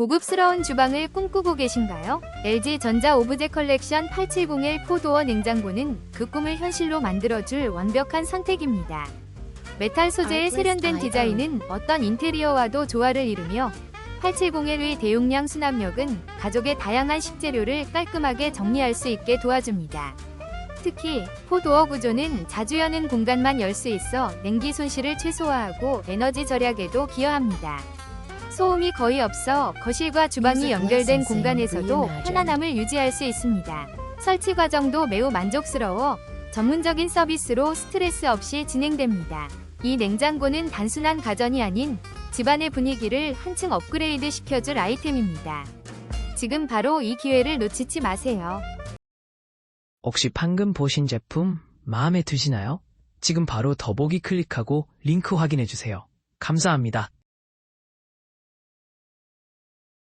고급스러운 주방을 꿈꾸고 계신가요? LG 전자 오브제 컬렉션 870L 포도어 냉장고는 그 꿈을 현실로 만들어줄 완벽한 선택입니다. 메탈 소재의 세련된 디자인은 어떤 인테리어와도 조화를 이루며 870L의 대용량 수납력은 가족의 다양한 식재료를 깔끔하게 정리할 수 있게 도와줍니다. 특히 포도어 구조는 자주 여는 공간만 열 수 있어 냉기 손실을 최소화하고 에너지 절약에도 기여합니다. 소음이 거의 없어 거실과 주방이 연결된 공간에서도 편안함을 유지할 수 있습니다. 설치 과정도 매우 만족스러워 전문적인 서비스로 스트레스 없이 진행됩니다. 이 냉장고는 단순한 가전이 아닌 집안의 분위기를 한층 업그레이드 시켜줄 아이템입니다. 지금 바로 이 기회를 놓치지 마세요. 혹시 방금 보신 제품 마음에 드시나요? 지금 바로 더보기 클릭하고 링크 확인해 주세요. 감사합니다.